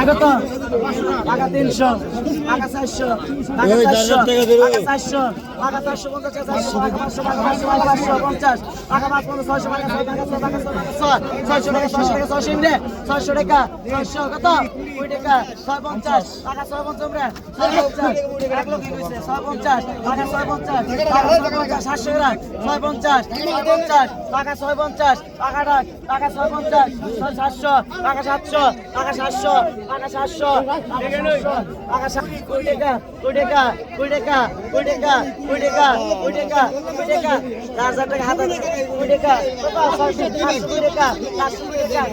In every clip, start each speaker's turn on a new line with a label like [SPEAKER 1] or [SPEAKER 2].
[SPEAKER 1] আগত টাকা তিনশো টাকা চারশো টাকা
[SPEAKER 2] এই
[SPEAKER 1] চারশো
[SPEAKER 2] চার টাকা দেবে।
[SPEAKER 1] টাকা চারশো টাকা চারশো পঞ্চাশ চারশো টাকা পাঁচশো টাকা পাঁচশো টাকা পাঁচশো পঞ্চাশ টাকা পাঁচ পঞ্চাশ ছয়শো টাকা ছয় টাকা ছয় টাকা ছয় টাকা ছয় ছয়শো টাকা ছয়শো টাকা ছয়শো ইন্ডে ছয়শো টাকা ছয়শো কত কুড়ি টাকা ছয় পঞ্চাশ টাকা ছয় পঞ্চাশ রে ছয় পঞ্চাশ এক লোক ছয় পঞ্চাশ টাকা ছয় পঞ্চাশ টাকা সাতশো গ্রাম ছয় পঞ্চাশ ছয় পঞ্চাশ টাকা ছয় পঞ্চাশ টাকা টাকা ছয় পঞ্চাশ ছয় সাতশো টাকা সাতশো টাকা সাতশো টাকা সাতশো টাকা সাত কুড়ি টাকা কুড়ি টাকা কুড়ি টাকা কুড়ি টাকা কুড়ি টাকা কুড়ি টাকা কুড়ি টাকা চার হাজার টাকা হাতে কুড়ি টাকা কুড়ি টাকা কুড়ি টাকা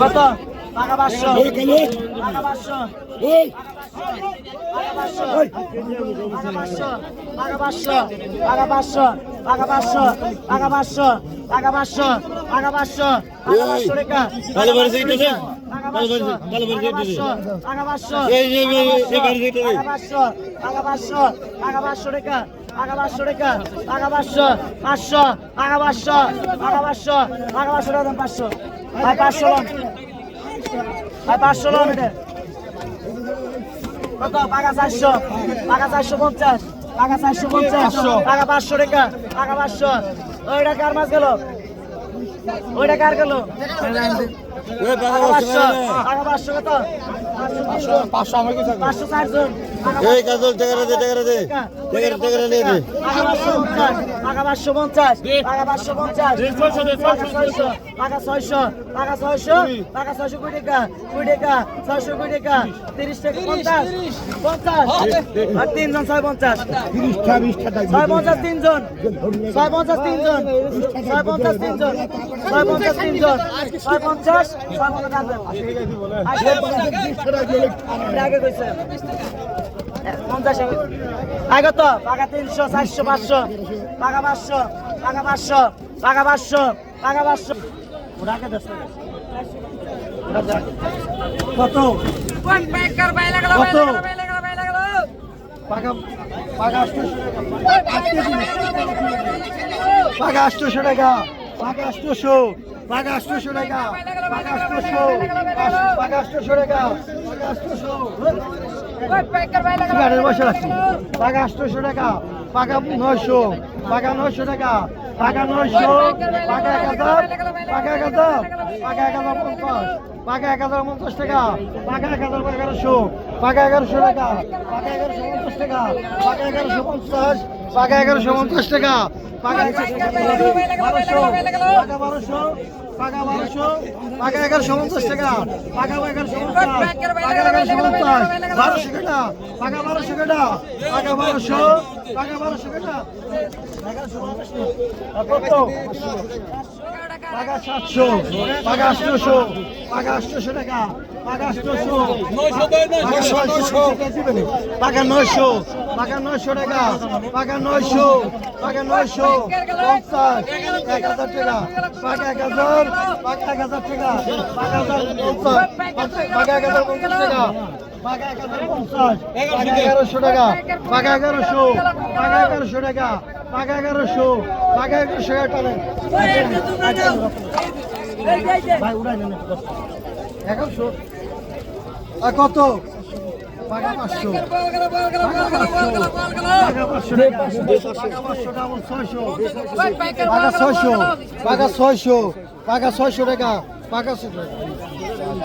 [SPEAKER 1] কত টাকা পাঁচশো পাঁচশো পাঁচশো পাঁচশো পাঁচশো পাঁচশো পাঁচশো টাকা পাঁচশো টাকা পাঁচশো টাকা।
[SPEAKER 2] ভালো থেকে দে
[SPEAKER 1] টাকা
[SPEAKER 2] ভালো
[SPEAKER 1] পাঁচশো
[SPEAKER 2] ভালো
[SPEAKER 1] টাকা
[SPEAKER 2] এই এই এই
[SPEAKER 1] টাকা পাঁচশো টাকা পাঁচশো টাকা পাঁচশো টাকা টাকা পাঁচশো টাকা টাকা পাঁচশো পাঁচশো টাকা পাঁচশো টাকা পাঁচশো টাকা পাঁচশো টাকা পাঁচশো। ভাই পাঁচশো লোন। ভাই পাঁচশো লোন এটা। কত? টাকা চারশো টাকা চারশো পঞ্চাশ টাকা চারশো পঞ্চাশ টাকা পাঁচশো টাকা টাকা পাঁচশো। ওইটা কার মাছ গেল? ওইটা কার গেল? পাঁচশো পাঁচশো কি পাঁচশো চারজন
[SPEAKER 2] এই কাজল টাকা দে টাকা দে টাকা টাকা নিয়ে দে
[SPEAKER 1] টাকা পাঁচশো পঞ্চাশ টাকা পাঁচশো পঞ্চাশ টাকা ছয়শো টাকা ছয়শো টাকা ছয়শো কুড়ি টাকা কুড়ি টাকা ছয়শো কুড়ি টাকা তিরিশ টাকা পঞ্চাশ পঞ্চাশ আর তিনজন ছয় পঞ্চাশ ছয় পঞ্চাশ তিনজন ছয় পঞ্চাশ তিনজন ছয় পঞ্চাশ তিনজন ছয় পঞ্চাশ তিনজন আগে কইছে পঞ্চাশ আগত টাকা তিনশো, চারশো, পাঁচশো। টাকা পাঁচশো টাকা পাঁচশো টাকা পাঁচশো টাকা পাঁচশো। ওটাকে দশ কত? কত? পাকা পাকা পাকা আটশোশো টাকা। পাকা আটশোশো। পাকা আটশোশো টাকা। পাকা আটশোশো। পাকা আটশোশো টাকা। পাকা আটশোশো। গাড়ির বসে রাখছি। পাকা আটশোশো টাকা পাকা নয়শো পাকা নয়শো টাকা পাকা নয়শো পাকা এক হাজার পাকা এক হাজার পাকা এক হাজার পঞ্চাশ পাকা এক হাজার পঞ্চাশ টাকা পাকা এক হাজার এগারোশো পাকা এগারোশো টাকা পাকা এগারোশো পঞ্চাশ টাকা পাকা এগারোশো পঞ্চাশ পাকা এগারোশো পঞ্চাশ টাকা পাকা বারোশো পাকা বারোশো পাকা এগারোশো পঞ্চাশ টাকা পাকা এগারোশো পঞ্চাশ পাকা এগারোশো পঞ্চাশ বারোশো টাকা পাকা বারোশো টাকা পাকা বারোশো পাকা বারোশো পঞ্চাশ কত পাকা সাতশো পাকা আটশোশো টাকা পাকা নয়শো পাকা নয়শো টাকা পাকা নয়শো পাকা নয়শো পঞ্চাশ এক হাজার টাকা পাকা এক হাজার পাকা এক হাজার টাকা পাকা হাজার পাকা এক হাজার পঞ্চাশ টাকা পাকা এক হাজার পঞ্চাশ এগারোশো টাকা পাকা এগারোশো পাকা এগারোশো টাকা পাকা এগারোশো পাকা এগারোশো টাকা ভাই উড়াই নেন এগারোশো A? Paga baixo. Paga baixo. Paga baixo. Paga baixo. Paga baixo. Paga baixo. Paga baixo. Paga baixo. Paga baixo. Paga baixo. Paga baixo. Paga baixo. Paga baixo. Paga baixo. Paga baixo. Paga baixo.